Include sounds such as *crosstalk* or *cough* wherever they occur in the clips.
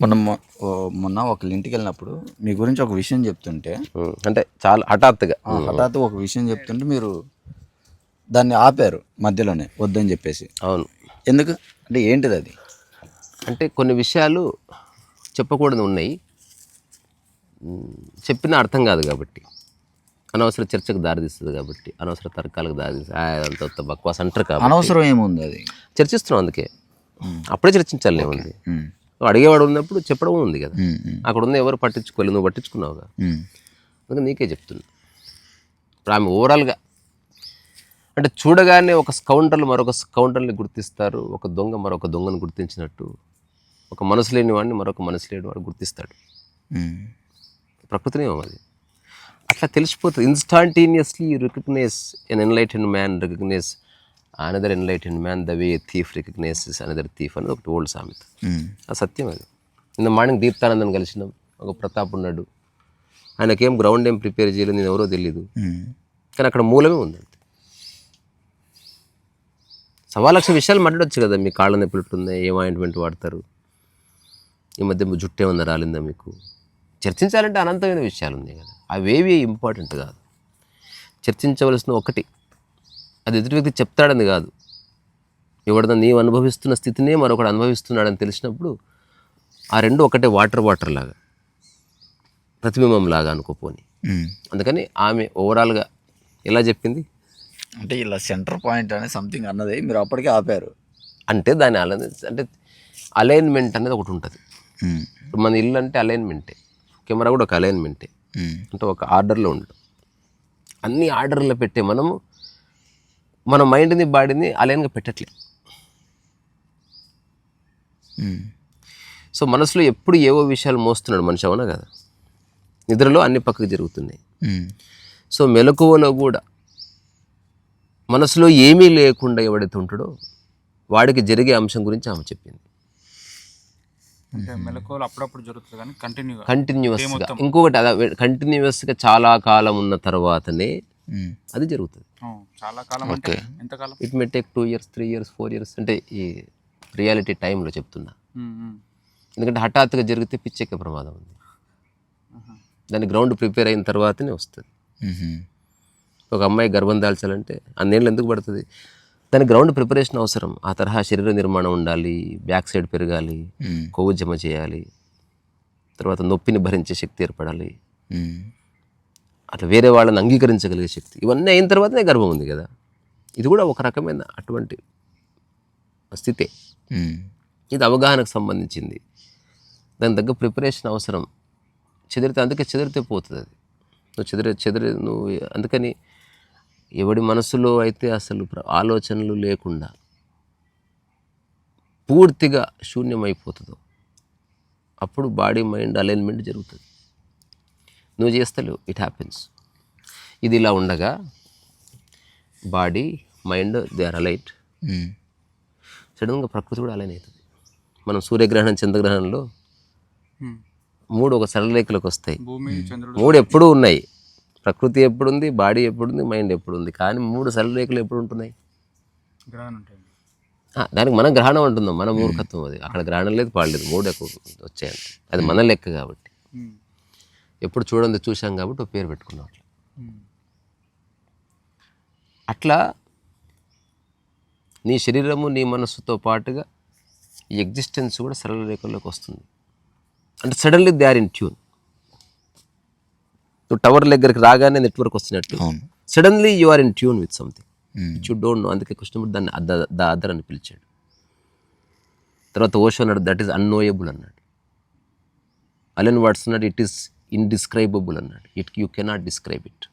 మొన్న మొ- ఓ మొన్న ఒకళ్ళ ఇంటికి వెళ్ళినప్పుడు మీ గురించి ఒక విషయం చెప్తుంటే అంటే చాలా హఠాత్తుగా. హఠాత్తు ఒక విషయం చెప్తుంటే మీరు దాన్ని ఆపారు మధ్యలోనే వద్దని చెప్పేసి. అవును. ఎందుకు? అంటే ఏంటిది అది? అంటే కొన్ని విషయాలు చెప్పకూడదు ఉన్నాయి. చెప్పినా అర్థం కాదు కాబట్టి. అనవసర చర్చకు దారితీస్తుంది కాబట్టి అనవసర తర్కాలకు దారితీస్తుంది. ఉత్త బక్వాస్ అంటారు కాబట్టి. అనవసరం ఏముంది అది? చర్చిస్తున్నాం అందుకే. అప్పుడే చర్చించాలి ఏముంది? అడిగేవాడు ఉన్నప్పుడు చెప్పడం ఉంది కదా. అక్కడ ఉన్న ఎవరు పట్టించుకోలేదు నువ్వు పట్టించుకున్నావుగా? ఉమ్, అందుకే నీకే చెప్తున్నా. ఇప్పుడు ఆమె ఓవరాల్గా అంటే చూడగానే ఒక స్కౌంటర్లు మరొక స్కౌంటర్ని గుర్తిస్తారు ఒక దొంగ మరొక దొంగను గుర్తించినట్టు ఒక మనసు లేని వాడిని మరొక మనసు లేని వాడు గుర్తిస్తాడు. ఉమ్, ప్రకృతి నియమం అది. అట్లా తెలిసిపోతుంది. Instantaneously recognize an enlighten man recognize another enlighten man the way thief recognizes another thief అనేది ఒకటి ఓల్డ్ సామెత ఉమ్, ఆ సత్యం అది. నిన్న మార్నింగ్ దీప్తానందం కలిసినాం. ఒక ప్రతాప్ ఉన్నాడు. ఆయనకేం గ్రౌండ్ ఏం ప్రిపేర్ చేయలేదు నేను ఎవరో తెలియదు ఉమ్, కానీ అక్కడ మూలమే ఉంది సవా లక్ష విషయాలు మాట్లాడొచ్చు కదా మీ కాళ్ళ నొప్పులు ఎట్లున్నాయి ఏం ఆయింట్మెంట్ వాడతారు? ఈ మధ్య జుట్టు ఏమన్నా రాలిందా మీకు? చర్చించాలంటే అనంతమైన విషయాలు ఉన్నాయి కదా. అవేవి ఇంపార్టెంట్ కాదు. చర్చించవలసిన ఒకటి అది ఎదుటి వ్యక్తి చెప్తాడని కాదు. ఎవడన్నా నీవు అనుభవిస్తున్న స్థితినే మరొకడు అనుభవిస్తున్నాడని తెలిసినప్పుడు ఆ రెండు ఒకటే వాటర్ వాటర్ లాగా ప్రతిబింబం లాగా అనుకోపోని. అందుకని ఆమె ఓవరాల్గా ఎలా చెప్పింది? అంటే ఇలా సెంటర్ పాయింట్ అనే సంథింగ్ అన్నది మీరు అప్పటికే ఆపారు. అంటే దాని అల అంటే అలైన్మెంట్ అనేది ఒకటి ఉంటుంది. మన ఇల్లు అంటే అలైన్మెంటే కెమెరా కూడా ఒక అలైన్మెంటే అంటే ఒక ఆర్డర్లో ఉండడం అన్ని ఆర్డర్లో పెట్టే మనము మన మైండ్ని బాడీని అలైన్గా పెట్టట్లే ఉమ్, సో మనసులో ఎప్పుడు ఏవో విషయాలు మోస్తున్నాడు మనిషి అవునా కదా? నిద్రలో అన్ని పక్కకు జరుగుతున్నాయి సో మెలకువలో కూడా మనసులో ఏమీ లేకుండా ఎవడైతే ఉంటాడో వాడికి జరిగే అంశం గురించి ఆమె చెప్పింది. అంటే మెలకువలు అప్పుడప్పుడు జరుగుతుంది కానీ కంటిన్యూగా కంటిన్యూస్గా ఇంకొకటి కంటిన్యూస్గా చాలా కాలం ఉన్న తర్వాతనే అది జరుగుతుంది. చాలా కాలం ఎంతకాలం it may take two years three years four years అంటే ఈ రియాలిటీ టైంలో చెప్తున్నా. ఎందుకంటే హఠాత్తుగా జరిగితే పిచ్చెక్కే ప్రమాదం ఉంది. దాని గ్రౌండ్ ప్రిపేర్ అయిన తర్వాతనే వస్తుంది. ఒక అమ్మాయి గర్భం దాల్చాలంటే అన్నేళ్ళు ఎందుకు పడుతుంది? దాని గ్రౌండ్ ప్రిపరేషన్ అవసరం. ఆ తరహా శరీర నిర్మాణం ఉండాలి బ్యాక్ సైడ్ పెరగాలి కొవ్వు జమ చేయాలి తర్వాత నొప్పిని భరించే శక్తి ఏర్పడాలి. అట్లా వేరే వాళ్ళని అంగీకరించగలిగే శక్తి. ఇవన్నీ అయిన తర్వాతనే గర్భం ఉంది కదా. ఇది కూడా ఒక రకమైన అటువంటి స్థితే. ఇది అవగాహనకు సంబంధించింది. దాని తగ్గ ప్రిపరేషన్ అవసరం. చెదిరితే అందుకే చెదిరితే పోతుంది అది. నువ్వు చెదిరి చెదిరి నువ్వు అందుకని ఎవడి మనసులో అయితే అసలు ఆలోచనలు లేకుండా పూర్తిగా శూన్యమైపోతుందో అప్పుడు బాడీ మైండ్ అలైన్మెంట్ జరుగుతుంది. నువ్వు చేస్తలేవు. ఇట్ హ్యాపెన్స్ ఇది ఇలా ఉండగా body mind they are aligned సడన్గా ప్రకృతి కూడా అలానే అవుతుంది. మనం సూర్యగ్రహణం చంద్రగ్రహణంలో ఉమ్. మూడు ఒక సరళరేఖలకు వస్తాయి. చంద్రుడు మూడు ఎప్పుడూ ఉన్నాయి. ప్రకృతి ఎప్పుడుంది బాడీ ఎప్పుడుంది మైండ్ ఎప్పుడుంది. కానీ మూడు సరళరేఖలు ఎప్పుడు ఉంటున్నాయి? దానికి మనం గ్రహణం అంటున్నాం. మన మూర్ఖత్వం అది. అక్కడ గ్రహణం లేదు పాడలేదు మూడు ఎక్కువ వచ్చాయంట. అది మన లెక్క కాబట్టి. ఎప్పుడు చూడండి చూసాం కాబట్టి ఒక పేరు పెట్టుకున్నాం. అట్లా నీ శరీరము నీ మనస్సుతో పాటుగా ఈ ఎగ్జిస్టెన్స్ కూడా సరళ రేఖల్లోకి వస్తుంది. అంటే suddenly they are in tune నువ్వు టవర్ దగ్గరికి రాగానే నెట్వర్క్ వస్తున్నట్టు. Suddenly you are in tune with something you don't know అందుకే కృష్ణుడు దాన్ని ద అదర్ అని పిలిచాడు. తర్వాత ఓషో అన్నాడు దట్ ఈస్ అన్నోయబుల్ అన్నాడు. అలెన్ వాట్స్ అన్నాడు ఇట్ ఈస్ ఇన్డిస్క్రైబుల్ అన్నాడు. It you cannot describe it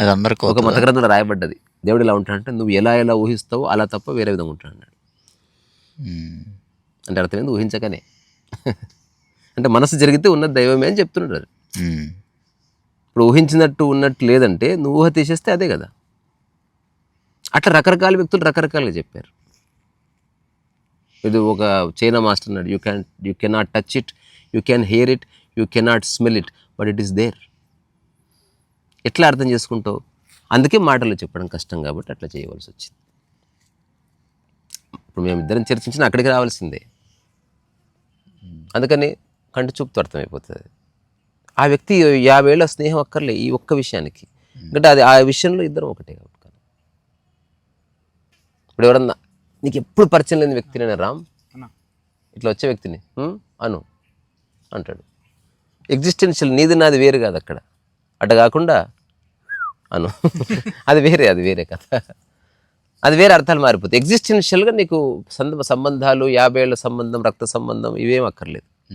అది అందరికి ఒక మత గ్రంథంలో రాయబడ్డది. దేవుడు ఎలా ఉంటాడంటే నువ్వు ఎలా ఎలా ఊహిస్తావో అలా తప్ప వేరే విధంగా ఉంటాడు అన్నాడు. అంటే అర్థమైంది? ఊహించగానే *laughs* అంటే మనసు జరిగితే ఉన్నది దైవమే అని చెప్తున్నాడు ఇప్పుడు ఊహించినట్టు ఉన్నట్టు లేదంటే నువ్వు ఊహ తీసేస్తే అదే కదా. అట్లా రకరకాల వ్యక్తులు రకరకాలుగా చెప్పారు. ఇది ఒక చైనా మాస్టర్ అన్నాడు you can you cannot touch it you can hear it you cannot smell it but it is there. ఎట్లా అర్థం చేసుకుంటావు? అందుకే మాటలు చెప్పడం కష్టం కాబట్టి అట్లా చేయవలసి వచ్చింది. ఇప్పుడు మేమిద్దరం చర్చించిన అక్కడికి రావాల్సిందే. అందుకని కంటి చూపుతో అర్థమైపోతుంది. ఆ వ్యక్తి యాభేళ్ళ స్నేహం అక్కర్లే ఈ ఒక్క విషయానికి. ఎందుకంటే అది ఆ విషయంలో ఇద్దరం ఒకటే కాబట్టి ఇప్పుడు ఎవరన్నా నీకు ఎప్పుడు పరిచయం లేని వ్యక్తి నేను రామ్ ఇట్లా వచ్చే వ్యక్తిని? "హ్మ్? అను. అంటాడు. ఎగ్జిస్టెన్షియల్ నీది నాది వేరు కాదు అక్కడ. అట్ట కాకుండా అను. అది వేరే అది వేరే కథ. అది వేరే అర్థాలు మారిపోతాయి. ఎగ్జిస్టెన్షియల్గా నీకు సంద సంబంధాలు యాభై ఏళ్ళ సంబంధం రక్త సంబంధం ఇవేం అక్కర్లేదు.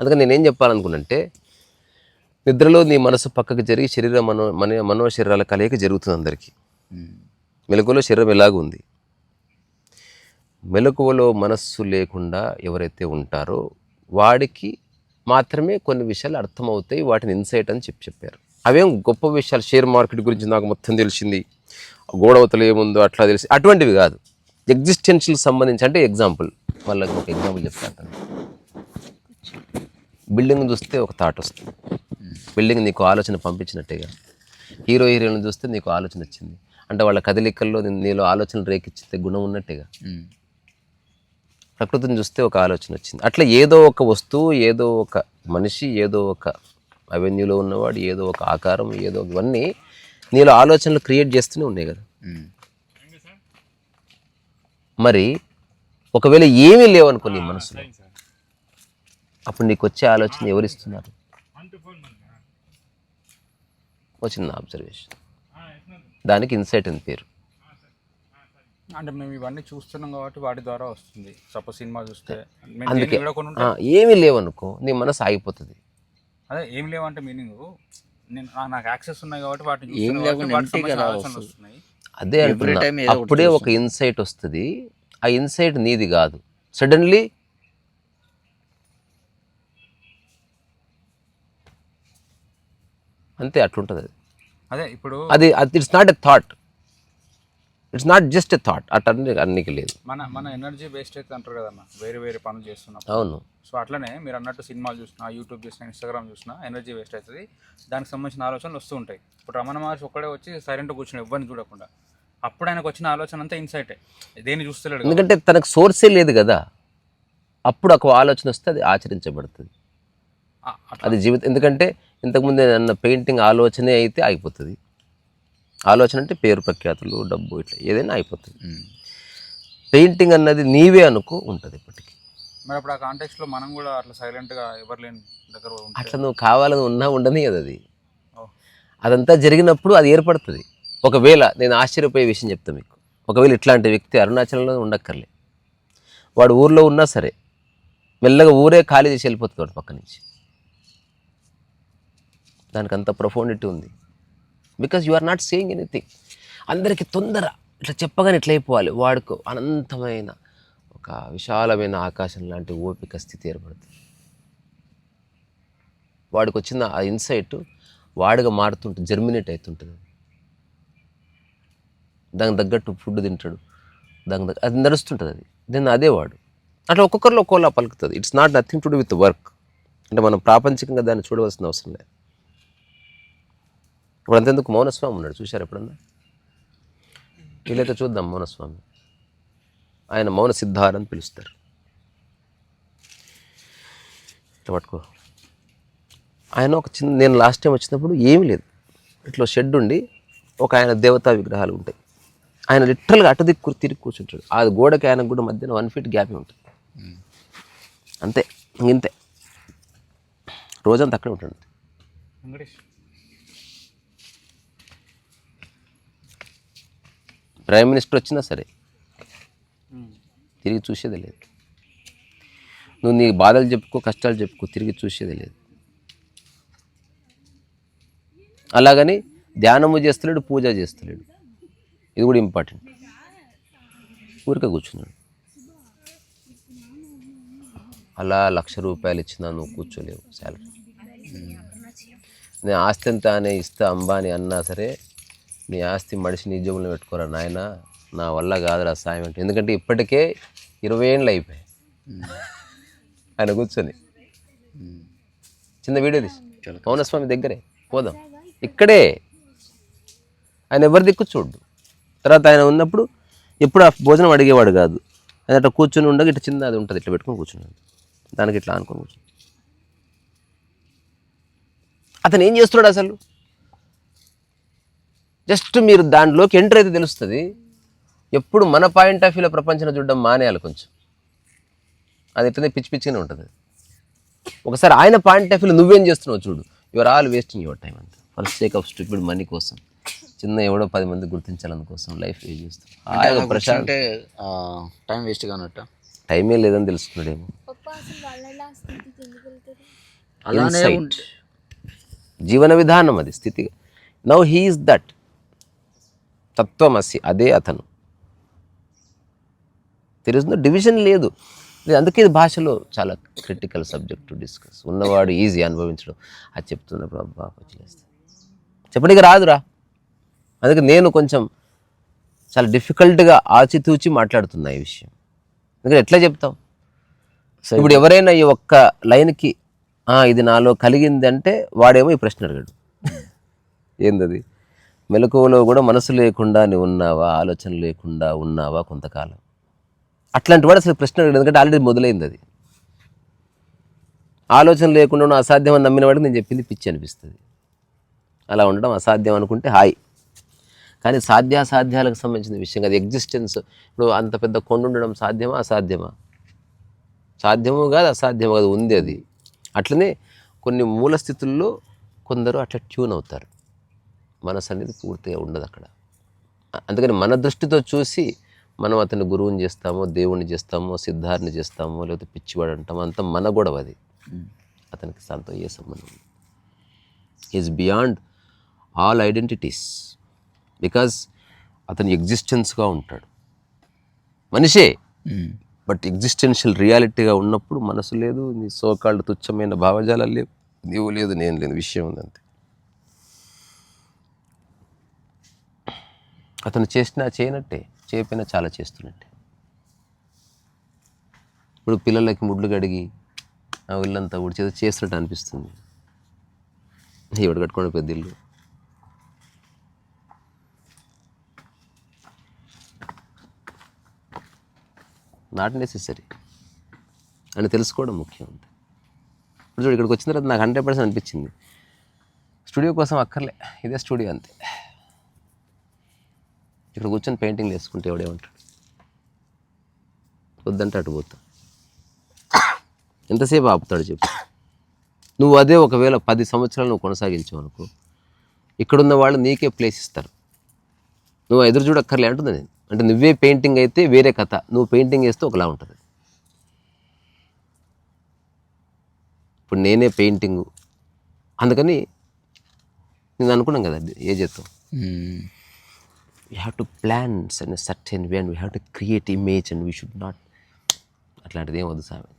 అందుకని నేనేం చెప్పాలనుకున్నంటే నిద్రలో నీ మనసు పక్కకు జరిగి శరీర మనో మన మనో శరీరాల కలయిక జరుగుతుంది అందరికీ. మెలకువలో శరీరం ఎలాగ ఉంది? మెలకువలో మనస్సు లేకుండా ఎవరైతే ఉంటారో వాడికి మాత్రమే కొన్ని విషయాలు అర్థమవుతాయి వాటిని ఇన్సైట్ అని చెప్పి చెప్పారు. అవేం గొప్ప విషయాలు? షేర్ మార్కెట్ గురించి నాకు మొత్తం తెలిసింది. గోడవతలు ఏముందో అట్లా తెలిసి అటువంటివి కాదు. ఎగ్జిస్టెన్షియల్ సంబంధించి అంటే ఎగ్జాంపుల్. వాళ్ళకి ఒక ఎగ్జాంపుల్ చెప్తాను బిల్డింగ్ చూస్తే ఒక థాట్ వస్తుంది. బిల్డింగ్ నీకు ఆలోచన పంపించినట్టేగా హీరో హీరోయిన్ చూస్తే నీకు ఆలోచన వచ్చింది. అంటే వాళ్ళ కదలికల్లో నీలో ఆలోచనలు రేకిచ్చితే గుణం ఉన్నట్టేగా ప్రకృతిని చూస్తే ఒక ఆలోచన వచ్చింది. అట్లా ఏదో ఒక వస్తువు ఏదో ఒక మనిషి ఏదో ఒక అవెన్యూలో ఉన్నవాడు ఏదో ఒక ఆకారం ఏదో ఇవన్నీ నీలో ఆలోచనలు క్రియేట్ చేస్తూనే ఉన్నాయి కదా. మరి ఒకవేళ ఏమీ లేవనుకో నీ మనసులో అప్పుడు నీకు వచ్చే ఆలోచన ఎవరు ఇస్తున్నారు? ఒక చిన్న అబ్జర్వేషన్ దానికి ఇన్సైట్ అని పేరు. అంటే మేము ఇవన్నీ చూస్తున్నాం కాబట్టి వాటి ద్వారా వస్తుంది. సపోజ్ సినిమా చూస్తే అందుకే. ఏమీ లేవనుకో నీ మనసు ఆగిపోతుంది. అదే ఏం లేవంటే మీనింగ్ నేను నాకు యాక్సెస్ ఉన్నాయి కాబట్టి వాటిని ఏం లేకుండా వస్తున్నాయి. అదే అప్పుడే ఒక ఇన్సైట్ వస్తుంది. ఆ ఇన్సైట్ నీది కాదు. సడన్లీ అంతే అట్లుంటుంది అది. అదే ఇప్పుడు అది it's not a thought it's not just a thought at అన్ని అన్నికి లేదు. మన మన ఎనర్జీ వేస్ట్ అయితే అంటారు కదన్న వేరే వేరే పనులు చేస్తున్నాం అవును. సో అట్లనే మీరు అన్నట్టు సినిమాలు చూసినా యూట్యూబ్ చూసినా ఇన్స్టాగ్రామ్ చూసినా ఎనర్జీ వేస్ట్ అవుతుంది. దానికి సంబంధించిన ఆలోచనలు వస్తూ ఉంటాయి. ఇప్పుడు రమణ మహర్షి ఒక్కడే వచ్చి సైలెంట్గా కూర్చుని ఎవరిని చూడకుండా. అప్పుడు ఆయనకు వచ్చిన ఆలోచన అంతా ఇన్సైటే దేన్ని చూస్తలేడు. ఎందుకంటే తనకు సోర్సే లేదు కదా. అప్పుడు ఒక ఆలోచన వస్తే అది ఆచరించబడుతుంది. అది జీవితం ఎందుకంటే ఇంతకుముందు అన్న పెయింటింగ్ ఆలోచనే అయితే ఆగిపోతుంది ఆలోచన అంటే పేరు ప్రఖ్యాతులు డబ్బు ఇట్లా ఏదైనా అయిపోతుంది. పెయింటింగ్ అన్నది నీవే అనుకో ఉంటుంది ఇప్పటికీ. మరి అప్పుడు ఆ కాంటెక్స్ట్లో మనం కూడా అట్లా సైలెంట్గా ఎవరు లేని దగ్గర ఉంటే అట్లా నువ్వు కావాలని ఉన్నా ఉండని కదా అది అదంతా జరిగినప్పుడు అది ఏర్పడుతుంది. ఒకవేళ నేను ఆశ్చర్యపోయే విషయం చెప్తాను మీకు. ఒకవేళ ఇట్లాంటి వ్యక్తి అరుణాచలంలో ఉండక్కర్లే. వాడు ఊర్లో ఉన్నా సరే మెల్లగా ఊరే ఖాళీ చేసి వెళ్ళిపోతుంది వాడు పక్క నుంచి దానికి అంత ప్రొఫౌండిటీ ఉంది. Because you are not saying anything అందరికీ తొందర ఇట్లా చెప్పగానే ఇట్లా అయిపోవాలి. వాడుకో. అనంతమైన ఒక విశాలమైన ఆకాశం లాంటి ఓపిక స్థితి ఏర్పడుతుంది. వాడికి వచ్చిన ఆ ఇన్సైట్ వాడిగా మారుతుంటుంది జర్మినేట్ అవుతుంటుంది దానికి తగ్గట్టు ఫుడ్ తింటాడు. దానికి తగ్గ అది నడుస్తుంటుంది అది. దాన్ని అదే వాడు. అట్లా ఒక్కొక్కరిలో ఒక్కోలా పలుకుతుంది. It's not nothing to do with work అంటే మనం ప్రాపంచికంగా దాన్ని చూడవలసిన అవసరం లేదు. ఇప్పుడు అంతెందుకు మౌనస్వామి ఉన్నాడు? చూశారు ఎప్పుడన్నా? వీలైతే చూద్దాం మౌనస్వామి. ఆయన మౌన సిద్ధారని అని పిలుస్తారు. ఇట్లా పట్టుకో. ఆయన ఒక చిన్న నేను లాస్ట్ టైం వచ్చినప్పుడు ఏమీ లేదు. ఇట్లా షెడ్ ఉండి ఒక ఆయన దేవతా విగ్రహాలు ఉంటాయి. ఆయన లిటరల్గా అటు దిక్కు తిరిగి కూర్చుంటాడు. ఆ గోడకి ఆయనకు కూడా మధ్యన వన్ ఫీట్ గ్యాప్ ఉంటుంది. అంతే ఇంతే. రోజంతా అక్కడే ఉంటాడు. ప్రైమ్ మినిస్టర్ వచ్చినా సరే. తిరిగి చూసేదే లేదు. నువ్వు నీ బాధలు చెప్పుకో కష్టాలు చెప్పుకో తిరిగి చూసేదే లేదు. అలాగని ధ్యానము చేస్తలేడు పూజ చేస్తలేడు. ఇది కూడా ఇంపార్టెంట్. ఊరికే కూర్చున్నాడు. అలా లక్ష రూపాయలు ఇచ్చినా నువ్వు కూర్చోలేవు శాలరీ. నేను ఆస్తి ఎంత అనే ఇస్తా అంబాని అన్నా సరే నీ ఆస్తి మడిసి నీ జోబులో పెట్టుకోరా నాయన. నా వల్ల కాదురా సాయం అంటే. ఎందుకంటే ఇప్పటికే ఇరవై ఏళ్ళు అయిపోయాయి. ఆయన కూర్చొని. చిన్న వీడియో తీసి. పౌనస్వామి దగ్గరే. పోదాం. ఇక్కడే. ఆయన ఎవరి దిక్కు చూడు తర్వాత ఆయన ఉన్నప్పుడు ఎప్పుడు ఆ భోజనం అడిగేవాడు కాదు. ఆయన అట్లా కూర్చొని ఉండగా ఇట్లా చిన్న అది ఉంటుంది. ఇట్లా పెట్టుకొని కూర్చున్నాడు. దానికి ఇట్లా అనుకొని కూర్చుని అతను ఏం చేస్తున్నాడు అసలు? జస్ట్ మీరు దాంట్లోకి ఎంటర్ అయితే తెలుస్తుంది. ఎప్పుడు మన పాయింట్ ఆఫ్ వ్యూలో ప్రపంచం చూడడం మానేయాలి కొంచెం. అది ఎట్లనే పిచ్చి పిచ్చిగానే ఉంటుంది. ఒకసారి ఆయన పాయింట్ ఆఫ్ వ్యూలో నువ్వేం చేస్తున్నావు చూడు. Your all wasting your time అంతే. For sake of stupid money కోసం. చిన్న ఎవడో పది మంది గుర్తించాలనుకోసం లైఫ్ వేస్ట్ చేస్తాం ప్రశాంత్ అంటే టైం వేస్ట్ కానట్ట టైమే లేదని. ఉంటే. జీవన విధానం అది స్థితి నౌ హీఈస్ దట్ తత్వమసి అదే అతను. తెలుస్తుందో డివిజన్ లేదు. అందుకే ఇది భాషలో చాలా క్రిటికల్ సబ్జెక్ట్ టు డిస్కస్ ఉన్నవాడు ఈజీ అనుభవించడం. అది చెప్తున్నప్పుడు అబ్బా వచ్చేస్తుంది చెప్పడానికి రాదురా. అందుకే నేను కొంచెం చాలా డిఫికల్ట్గా ఆచితూచి మాట్లాడుతున్నా ఈ విషయం. ఎందుకంటే ఎట్లా చెప్తాం? ఇప్పుడు ఎవరైనా ఈ ఒక్క లైన్కి "ఆ, ఇది నాలో కలిగింది అంటే వాడేమో ఈ ప్రశ్న అడిగాడు. *laughs* ఏందది? మెలకువలో కూడా మనసు లేకుండా ఉన్నావా ఆలోచన లేకుండా ఉన్నావా కొంతకాలం? అట్లాంటి వాడు అసలు ప్రశ్న ఎందుకంటే ఆల్రెడీ మొదలైంది అది. ఆలోచన లేకుండా అసాధ్యం అని నమ్మిన వాడికి నేను చెప్పింది పిచ్చి అనిపిస్తుంది. అలా ఉండడం అసాధ్యం అనుకుంటే హాయ్. కానీ సాధ్యాసాధ్యాలకు సంబంధించిన విషయం కాదు. ఎగ్జిస్టెన్స్ ఇప్పుడు అంత పెద్ద కొండ ఉండడం సాధ్యమా అసాధ్యమా? సాధ్యము కాదు అసాధ్యము కాదు ఉంది అది. అట్లనే కొన్ని మూల స్థితుల్లో కొందరు అట్లా ట్యూన్ అవుతారు. మనసు అనేది పూర్తిగా ఉండదు అక్కడ అందుకని మన దృష్టితో చూసి మనం అతని గురువుని చేస్తామో దేవుణ్ణి చేస్తామో సిద్ధార్థని చేస్తామో లేకపోతే పిచ్చివాడు అంటామో అంత మన గొడవ అది. అతనికి దాంతో ఏ సంబంధం is beyond all identities because అతని ఎగ్జిస్టెన్స్గా ఉంటాడు. మనిషే. బట్ ఎగ్జిస్టెన్షియల్ రియాలిటీగా ఉన్నప్పుడు మనసు లేదు నీ సోకాళ్ళు తుచ్చమైన భావజాలాలు లేవు నీవు లేదు నేను లేని విషయం ఉందంతే అతను చేసినా చేయనట్టే చేయకపోయినా చాలా చేస్తున్నట్టే. ఇప్పుడు పిల్లలకి ముడ్లు కడిగి ఆ ఇల్లంతా ఉడిచేది చేస్తున్నట్టు అనిపిస్తుంది. ఎవడు కట్టుకోండి పెద్ద ఇల్లు. నాట్ నెసెసరీ అని తెలుసుకోవడం ముఖ్యం అంతే. ఇప్పుడు చూడు ఇక్కడికి వచ్చిన తర్వాత నాకు హండ్రెడ్ పర్సెంట్ అనిపించింది. స్టూడియో కోసం అక్కర్లే. ఇదే స్టూడియో అంతే. ఇక్కడ కూర్చొని పెయింటింగ్ వేసుకుంటే ఎవడేమంటాడు వద్దంటే అటు పోతా. ఎంతసేపు ఆపుతాడు చెప్పు. నువ్వు అదే ఒకవేళ పది సంవత్సరాలు నువ్వు కొనసాగించావు అనుకో ఇక్కడున్న వాళ్ళు నీకే ప్లేస్ ఇస్తారు. నువ్వు ఎదురు చూడక్కర్లే అంటుంది నేను. అంటే నువ్వే పెయింటింగ్ అయితే వేరే కథ. నువ్వు పెయింటింగ్ వేస్తే ఒకలా ఉంటుంది. ఇప్పుడు నేనే పెయింటింగు అందుకని నేను అనుకున్నాం కదా ఏ చేస్తాం we have to plans and certain way and we have to create image and we should not అట్లాంటిది ఏం వద్దు సామె.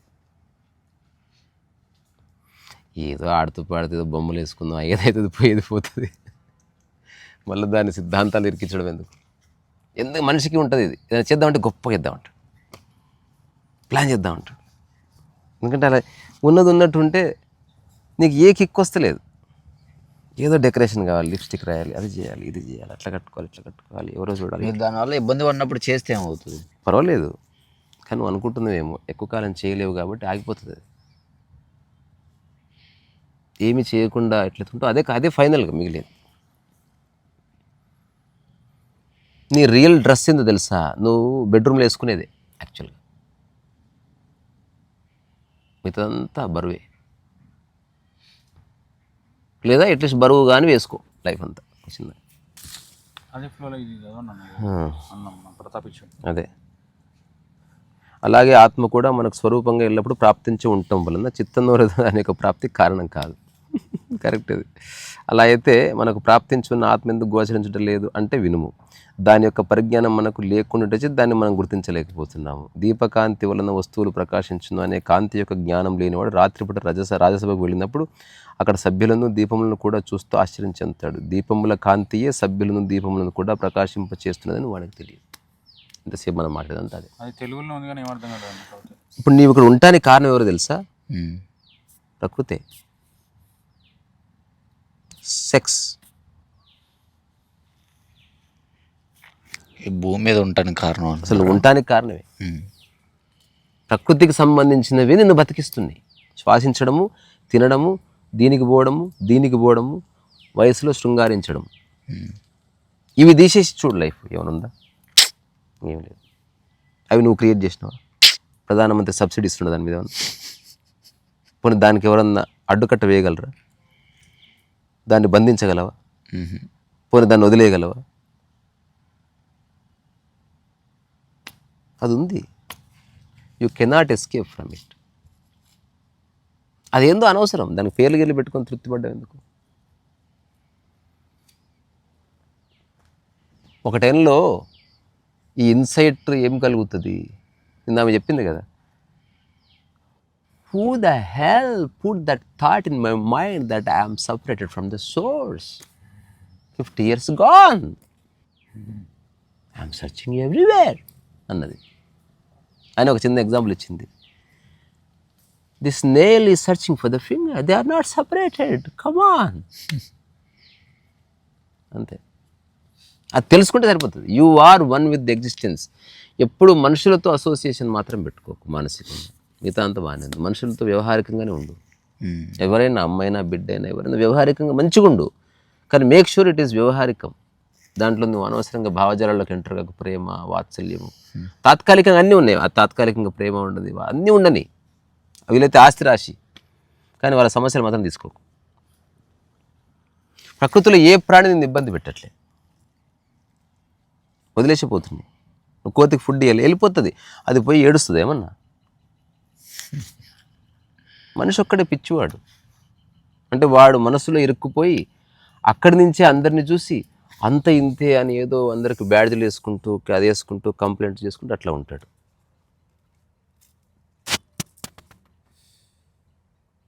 ఏదో ఆడుతూ పాడుతూ ఏదో బొమ్మలు వేసుకుందాం ఏదైతే పోయేది పోతుంది. మళ్ళీ దాని సిద్ధాంతాలు ఇరికించడం ఎందుకు? ఎందుకు మనిషికి ఉంటుంది ఇది? ఏదైనా చేద్దామంటే గొప్పగా చేద్దామంటాడు. ప్లాన్ చేద్దామంటాడు. ఎందుకంటే అలా ఉన్నది ఉన్నట్టు ఉంటే నీకు ఏ కిక్ వస్తలేదు. ఏదో డెకరేషన్ కావాలి లిప్స్టిక్ రాయాలి అది చేయాలి ఇది చేయాలి అట్లా కట్టుకోవాలి ఇట్లా కట్టుకోవాలి ఎవరో చూడాలి. మీరు దానివల్ల ఇబ్బంది పడినప్పుడు చేస్తే ఏమవుతుంది? పర్వాలేదు. కానీ నువ్వు అనుకుంటున్నావేమో ఎక్కువ కాలం చేయలేవు కాబట్టి ఆగిపోతుంది అది. ఏమి చేయకుండా ఎట్లయితుంటో అదే అదే ఫైనల్గా మిగిలేదు. నీ రియల్ డ్రెస్ ఏందో తెలుసా? నువ్వు బెడ్రూమ్లో వేసుకునేదే యాక్చువల్గా. మిగతాదంతా బరువే. లేదా అట్లీస్ట్ బరువు కానీ వేసుకో లైఫ్ అంతా. చిన్న అదే అలాగే ఆత్మ కూడా మనకు స్వరూపంగా ఎల్లప్పుడూ ప్రాప్తించి ఉండటం వలన చిత్తంలో అనేక ప్రాప్తి కారణం కాదు. కరెక్ట్ అది. అలా అయితే మనకు ప్రాప్తించున్న ఆత్మ ఎందుకు గోచరించడం లేదు అంటే వినుము. దాని యొక్క పరిజ్ఞానం మనకు లేకుండా దాన్ని మనం గుర్తించలేకపోతున్నాము. దీపకాంతి వలన వస్తువులు ప్రకాశించును అనే కాంతి యొక్క జ్ఞానం లేనివాడు రాత్రిపూట రజస రాజసభకు వెళ్ళినప్పుడు అక్కడ సభ్యులను దీపములను కూడా చూస్తూ ఆశ్చర్యం చెందుతాడు దీపముల కాంతియే సభ్యులను దీపములను కూడా ప్రకాశింప చేస్తున్నదని వాడికి తెలియదు. ఇంతసేపు మనం మాట్లాడదంతా అదే. తెలుగులో ఉంది కానీ. ఇప్పుడు నీవు ఇక్కడ ఉండటానికి కారణం ఎవరో తెలుసా? ప్రకృతే. సెక్స్. ఈ భూమి మీద ఉండటానికి కారణం అసలు ఉండటానికి కారణమే. ప్రకృతికి సంబంధించినవి నిన్ను బతికిస్తున్నాయి. శ్వాసించడము తినడము దీనికి పోవడము దీనికి పోవడము వయసులో శృంగారించడం. ఇవి తీసేసి చూడు లైఫ్ ఏమైనా ఉందా? ఏం లేదు. అవి నువ్వు క్రియేట్ చేసినావా? ప్రధానమంత్రి సబ్సిడీ ఇస్తున్న దాని మీద పోనీ దానికి ఎవరన్నా అడ్డుకట్ట వేయగలరా? దాన్ని బంధించగలవా? పోనీ దాన్ని వదిలేయగలవా? అది ఉంది you cannot escape from it అదేందో అనవసరం. దానికి పేర్లు గిర్లు పెట్టుకొని తృప్తిపడ్డం ఎందుకు? ఒక టైంలో ఈ ఇన్సైట్ ఏం కలుగుతుంది? నిన్న ఆమె చెప్పింది కదా. Who the hell put that thought in my mind that I'm separated from the source fifty years gone I'm searching everywhere అన్నది. అని ఒక చిన్న ఎగ్జాంపుల్ ఇచ్చింది. This nail is searching for the finger they are not separated come on అంతే. అది తెలుసుకుంటే సరిపోతుంది. You are one with the existence ఎప్పుడు మనుషులతో అసోసియేషన్ మాత్రం పెట్టుకోకు మానసికంగా. మిగతా అంతా బాగానే ఉంది. మనుషులతో వ్యవహారికంగానే ఉండు. ఎవరైనా అమ్మైనా బిడ్డ అయినా ఎవరైనా వ్యవహారికంగా మంచిగా ఉండు. కానీ మేక్ షూర్ ఇట్ ఈస్ వ్యవహారికం. దాంట్లో నువ్వు అనవసరంగా భావజాలాల్లోకి ఎంటర్ కాక. ప్రేమ వాత్సల్యము. తాత్కాలికంగా అన్నీ ఉన్నాయి. ఆ తాత్కాలికంగా ప్రేమ ఉండదు. అన్నీ ఉండని. వీలైతే ఆస్తి రాశి. కానీ వాళ్ళ సమస్యలు మాత్రం తీసుకోకు. ప్రకృతిలో ఏ ప్రాణి నిన్ను ఇబ్బంది పెట్టట్లే. వదిలేసిపోతుంది. నువ్వు కోతికి ఫుడ్ ఇవ్వాలి వెళ్ళిపోతుంది. అది పోయి ఏడుస్తుంది ఏమన్నా మనిషి ఒక్కడే పిచ్చివాడు. అంటే వాడు మనసులో ఇరుక్కుపోయి అక్కడి నుంచే అందరిని చూసి అంత ఇంతే అని ఏదో అందరికి బ్యాడ్జీలు వేసుకుంటూ అది వేసుకుంటూ కంప్లైంట్ చేసుకుంటూ అట్లా ఉంటాడు.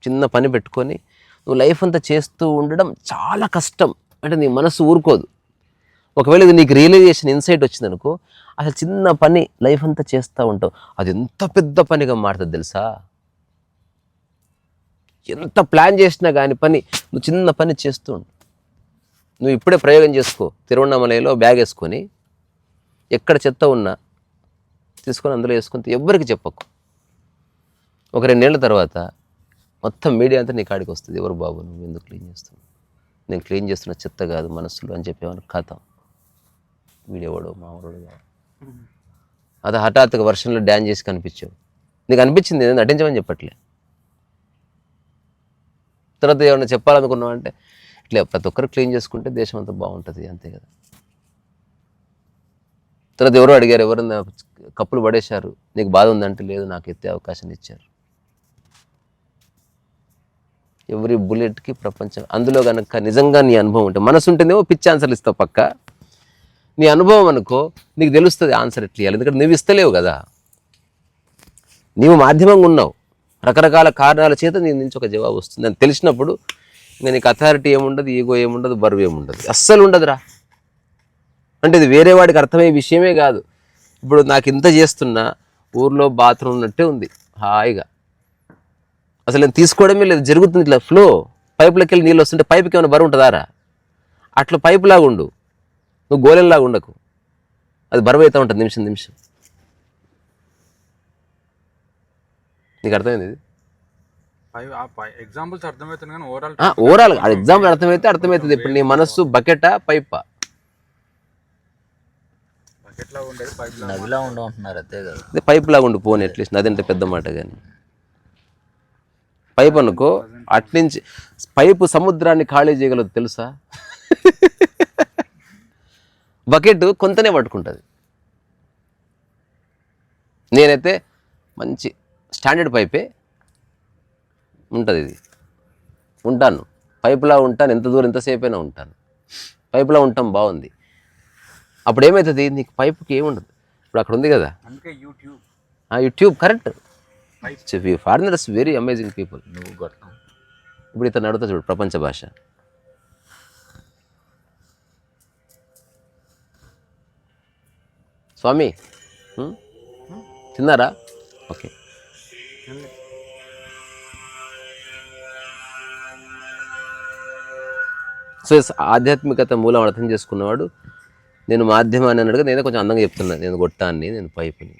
చిన్న పని పెట్టుకొని నువ్వు లైఫ్ అంతా చేస్తూ ఉండడం చాలా కష్టం. అంటే నీ మనసు ఊరుకోదు. ఒకవేళ ఇది నీకు రియలైజేషన్ ఇన్సైట్ వచ్చిందనుకో అసలు చిన్న పని లైఫ్ అంతా చేస్తూ ఉంటావు. అది ఎంత పెద్ద పనిగా మారుతుంది తెలుసా? ఎంత ప్లాన్ చేసినా కానీ పని నువ్వు చిన్న పని చేస్తూ ఉండు. నువ్వు ఇప్పుడే ప్రయోగం చేసుకో. తిరువண்ணామలైలో బ్యాగ్ వేసుకొని ఎక్కడ చెత్త ఉన్నా తీసుకొని అందులో వేసుకొని ఎవ్వరికి చెప్పకు. ఒక రెండేళ్ళ తర్వాత మొత్తం మీడియా అంతా నీ కాడికి వస్తుంది. ఎవరు బాబు నువ్వు? ఎందుకు క్లీన్ చేస్తున్నావు? నేను క్లీన్ చేస్తున్న చెత్త కాదు మనసులో అని చెప్పేవాను కథ వీడేవాడు మామూలు అది హఠాత్తుగా వర్షంలో డ్యాన్స్ చేసి కనిపించావు. నీకు అనిపించింది నేను నటించమని చెప్పట్లే. తర్వాత ఏమైనా చెప్పాలనుకున్నాం అంటే ఇట్లా ప్రతి ఒక్కరు క్లీన్ చేసుకుంటే దేశం అంతా బాగుంటుంది అంతే కదా. తర్వాత ఎవరో అడిగారు ఎవరైనా కప్పులు పడేశారు? నీకు బాధ ఉందంటే లేదు నాకు ఎత్తే అవకాశం ఇచ్చారు. ఎవరి బుల్లెట్కి ప్రపంచం అందులో కనుక నిజంగా నీ అనుభవం ఉంటే మనసు ఉంటేనేమో పిచ్చి ఆన్సర్లు ఇస్తావు పక్క. నీ అనుభవం అనుకో నీకు తెలుస్తుంది ఆన్సర్ ఎట్లా ఇవ్వాలి ఎందుకంటే నువ్వు ఇస్తలేవు కదా. నీవు మాధ్యమంగా ఉన్నావు. రకరకాల కారణాల చేత నీ నుంచి ఒక జవాబు వస్తుంది. అని తెలిసినప్పుడు ఇంకా నీకు అథారిటీ ఏముండదు ఈగో ఏముండదు బరువు ఏముండదు. అస్సలు ఉండదురా. అంటే ఇది వేరే వాడికి అర్థమయ్యే విషయమే కాదు. ఇప్పుడు నాకు ఇంత చేస్తున్నా ఊర్లో బాత్రూమ్ ఉన్నట్టే ఉంది. హాయిగా. అసలు నేను తీసుకోవడమే లేదు. జరుగుతుంది ఇట్లా ఫ్లో పైపులకి వెళ్ళి నీళ్ళు వస్తుంటే పైపుకి ఏమైనా బరువు ఉంటుందారా? అట్లా పైపు లాగా ఉండు. నువ్వు గోలెంలాగా ఉండకు. అది బరువు అవుతూ ఉంటుంది నిమిషం నిమిషం. నీకు అర్థమైంది ఇది? ఎగ్జాంపుల్స్ అర్థమవుతుంది కానీ ఓవరాల్ ఓవరాల్ ఎగ్జాంపుల్ అర్థమైతే అర్థమవుతుంది. ఇప్పుడు నీ మనస్సు బకెటా పైపా? నదిలా ఉండమంటున్నారు అంతే కదా. అదే పైప్ లాగా ఉండి పోనీ అట్లీస్ట్. నది అంటే పెద్ద మాట కానీ. పైప్ అనుకో అట్నుంచి పైపు సముద్రాన్ని ఖాళీ చేయగలదు తెలుసా? బకెట్ కొంతనే పట్టుకుంటుంది. నేనైతే మంచి స్టాండర్డ్ పైపే ఉంటుంది ఇది. ఉంటాను. పైపులా ఉంటాను. ఎంత దూరం ఎంతసేపు అయినా ఉంటాను. పైపులా ఉంటాం బాగుంది. అప్పుడు ఏమవుతుంది నీకు పైపుకి ఏముండదు ఇప్పుడు అక్కడ ఉంది కదా. YouTube correct. Foreigners very amazing people ఇప్పుడు ఇతను అడుగుతా చూడు ప్రపంచ భాష. స్వామి? తిన్నారా? ఓకే. సో ఆధ్యాత్మికత మూలం అర్థం చేసుకున్నవాడు నేను మాధ్యమాన్ని అన్నాడుగా నేనే కొంచెం అందంగా చెప్తున్నాను నేను గొట్టాన్ని నేను పైపుని.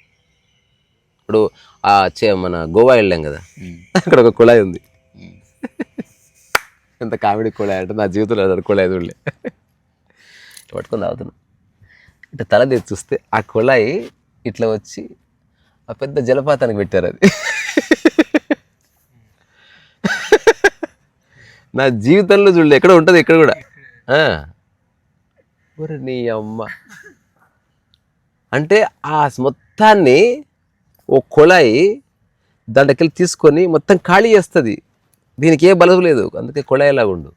ఇప్పుడు ఆ చే మన గోవా వెళ్ళాం కదా. అక్కడ ఒక కుళాయి ఉంది. ఎంత కామెడీ కూడా అంటే నా జీవితంలో అది అనుకోలేదు ఊళ్ళే పట్టుకొని తాగుతున్నా. ఇట్లా తల తెచ్చి చూస్తే ఆ కుళాయి ఇట్లా వచ్చి ఆ పెద్ద జలపాతానికి పెట్టారు అది. నా జీవితంలో చూడలే ఎక్కడ ఉంటుంది ఇక్కడ కూడా. ఒరే నీ అమ్మ. అంటే ఆ మొత్తాన్ని ఓ కుళాయి దాంట్లోకెళ్ళి తీసుకొని మొత్తం ఖాళీ చేస్తుంది. దీనికి ఏ బలవు లేదు. అందుకే కుళాయి లాగుండు ఉండు.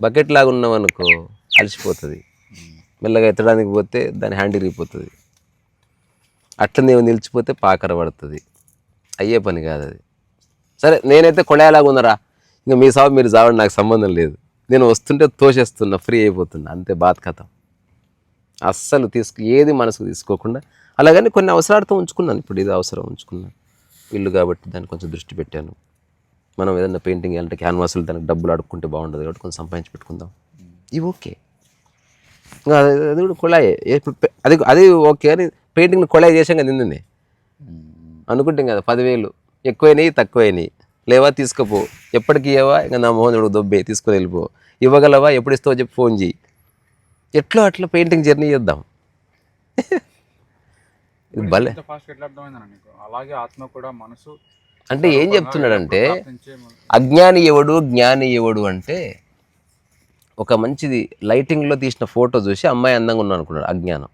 బకెట్ లాగా ఉన్నాం అనుకో అలసిపోతుంది. మెల్లగా ఎత్తడానికి పోతే దాని హ్యాండ్ ఇరిగిపోతుంది. అట్లనే నిలిచిపోతే పాకర పడుతుంది. అయ్యే పని కాదు అది సరే నేనైతే కొళాయిలాగా ఉన్నారా? ఇంకా మీ సాగు మీరు చావండి నాకు సంబంధం లేదు. నేను వస్తుంటే తోసేస్తున్నా ఫ్రీ అయిపోతున్నా. అంతే బాధ కథ. అస్సలు తీసుకు ఏది మనసుకు తీసుకోకుండా. అలాగని కొన్ని అవసరాలతో ఉంచుకున్నాను. ఇప్పుడు ఇది అవసరం ఉంచుకున్నాను. ఇల్లు కాబట్టి దాన్ని కొంచెం దృష్టి పెట్టాను. మనం ఏదైనా పెయింటింగ్ వేయాలంటే క్యాన్వాసులు దానికి డబ్బులు అడుక్కుంటే బాగుండదు కాబట్టి కొంచెం సంపాదించి పెట్టుకుందాం. ఇవి ఓకే. ఇంకా అది కూడా కుళాయే. ఇప్పుడు అది అది ఓకే అని పెయింటింగ్ కుళాయి చేసాం కదా నిన్ననే. అనుకుంటాం కదా పదివేలు. ఎక్కువైనాయి తక్కువైనాయి. లేవా తీసుకుపో. ఎప్పటికి ఇవ్వవా ఇంకా నా మోహన్ చూడు దొబ్బే తీసుకొని వెళ్ళిపో. ఇవ్వగలవా? ఎప్పుడు ఇస్తావో చెప్పి ఫోన్ చేయి ఎట్లా అట్లా పెయింటింగ్ జర్నీ చేద్దాం. ఇది భలే. అలాగే ఆత్మ కూడా మనసు అంటే ఏం చెప్తున్నాడంటే అజ్ఞాని ఎవడు జ్ఞాని ఎవడు అంటే ఒక మంచిది లైటింగ్లో తీసిన ఫోటో చూసి అమ్మాయి అందంగా ఉన్నాను అనుకున్నాడు అజ్ఞానం.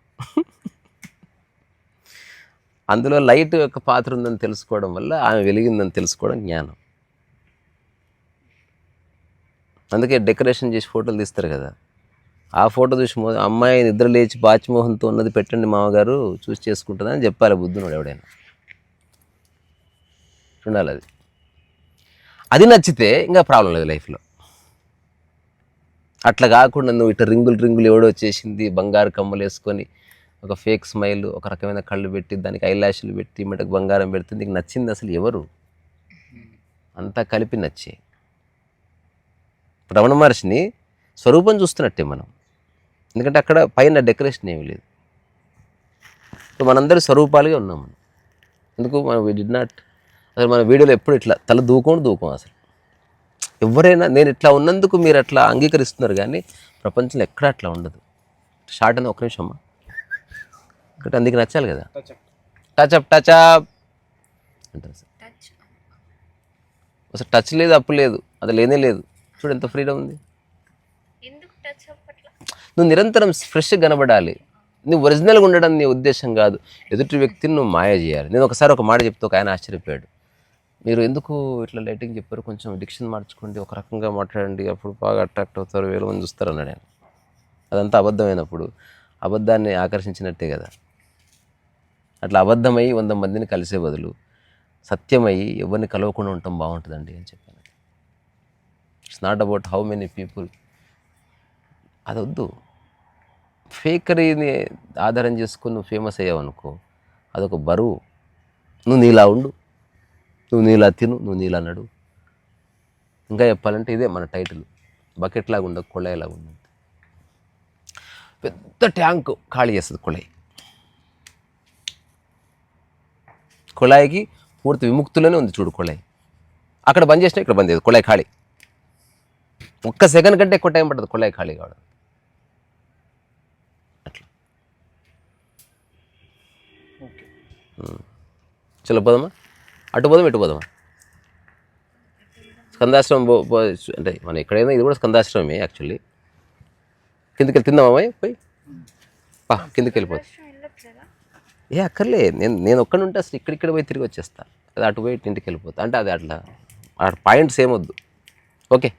అందులో లైట్ యొక్క పాత్ర ఉందని తెలుసుకోవడం వల్ల ఆమె వెలిగిందని తెలుసుకోవడం జ్ఞానం. అందుకే డెకరేషన్ చేసి ఫోటోలు తీస్తారు కదా. ఆ ఫోటో చూసి మో- అమ్మాయి నిద్ర లేచి బాచిమోహన్తో ఉన్నది పెట్టండి మామగారు చూసి చేసుకుంటుందని చెప్పాలి బుద్ధునుడు ఎవడైనా. ఉండాలి అది. అది నచ్చితే ఇంకా ప్రాబ్లం లేదు లైఫ్లో. అట్లా కాకుండా నువ్వు ఇట్లా రింగులు రింగులు ఎవడో వచ్చేసింది బంగారు కమ్మలు వేసుకొని ఒక ఫేక్ స్మైల్ ఒక రకమైన కళ్ళు పెట్టి దానికి ఐలాషులు పెట్టి మెటకు బంగారం పెడితే నీకు నచ్చింది అసలు ఎవరు? అంతా కలిపి నచ్చే. రమణ మహర్షిని స్వరూపం చూస్తున్నట్టే మనం. ఎందుకంటే అక్కడ పైన డెకరేషన్ ఏమీ లేదు. సో మనందరి స్వరూపాలుగా ఉన్నాం మనం. ఎందుకు మనం వి డిడ్ నాట్ అసలు మన వీడియోలో ఎప్పుడు ఇట్లా తల దూకోండి దూకం అసలు. ఎవరైనా నేను ఇట్లా ఉన్నందుకు మీరు అట్లా అంగీకరిస్తున్నారు కానీ ప్రపంచంలో ఎక్కడ అట్లా ఉండదు. షార్ట్ అని ఒక నిమిషమ్మా ఇక్కడ అందుకు నచ్చాలి కదా. టచ్అప్ టచ్అప్ అంటారు సార్. టచ్ అసలు టచ్ లేదు అప్పు లేదు. అది లేనే లేదు. చూడు ఎంత ఫ్రీడమ్ ఉంది. ఎందుకు టచ్ అప్పట్లా నువ్వు నిరంతరం ఫ్రెష్గా కనబడాలి. నువ్వు ఒరిజినల్గా ఉండడం నీ ఉద్దేశం కాదు. ఎదుటి వ్యక్తిని నువ్వు మాయ చేయాలి. నేను ఒకసారి ఒక మాట చెప్తే ఒక ఆయన ఆశ్చర్యపోయాడు. మీరు ఎందుకు ఇట్లా లైటింగ్ చెప్పారు? కొంచెం డిక్షన్ మార్చుకోండి. ఒక రకంగా మాట్లాడండి. అప్పుడు బాగా అట్రాక్ట్ అవుతారు. వేల మంది చూస్తారు అన్నాడు ఆయన. అదంతా అబద్ధమైనప్పుడు. అబద్ధాన్ని ఆకర్షించినట్టే కదా. అట్లా అబద్ధమై వంద మందిని కలిసే బదులు సత్యమై ఎవరిని కలవకుండా ఉండటం బాగుంటుందండి అని చెప్పాను. It's not about how many people అది వద్దు ఫేకరీని ఆధారం చేసుకుని నువ్వు ఫేమస్ అయ్యావు అనుకో అదొక బరువు. నువ్వు నీలా ఉండు. నువ్వు నీలా తిను నువ్వు నీలా నడు. ఇంకా చెప్పాలంటే ఇదే మన టైటిల్ బకెట్ లాగా ఉండదు కుళాయిలాగా ఉండదు. పెద్ద ట్యాంక్ ఖాళీ చేస్తుంది కుళాయి. కుళాయికి పూర్తి విముక్తులనే ఉంది చూడు కుళాయి. అక్కడ బంద్ చేసినా ఇక్కడ బంద్ చేయదు కుళాయి ఖాళీ. ఒక్క సెకండ్ కంటే ఎక్కువ టైం పడుతుంది కుళాయి ఖాళీ కావడం అట్లా. చలో పోదామా? అటు పోదాం ఇటు పోదామా? స్కందాశ్రమం పో అంటే మనం ఎక్కడైనా ఇది కూడా స్కందాశ్రమమే యాక్చువల్లీ. కిందకి వెళ్ళి తిందామా పోయి. పా కిందకి వెళ్ళిపోతుంది ఏ అక్కర్లే. నేను నేను ఒక్కడి ఉంటే అసలు ఇక్కడిక్కడ పోయి తిరిగి వచ్చేస్తా. అది అటు పోయి ఇంటికి వెళ్ళిపోతా అంటే అది అట్లా. ఆ పాయింట్స్ ఏమొద్దు. ఓకే.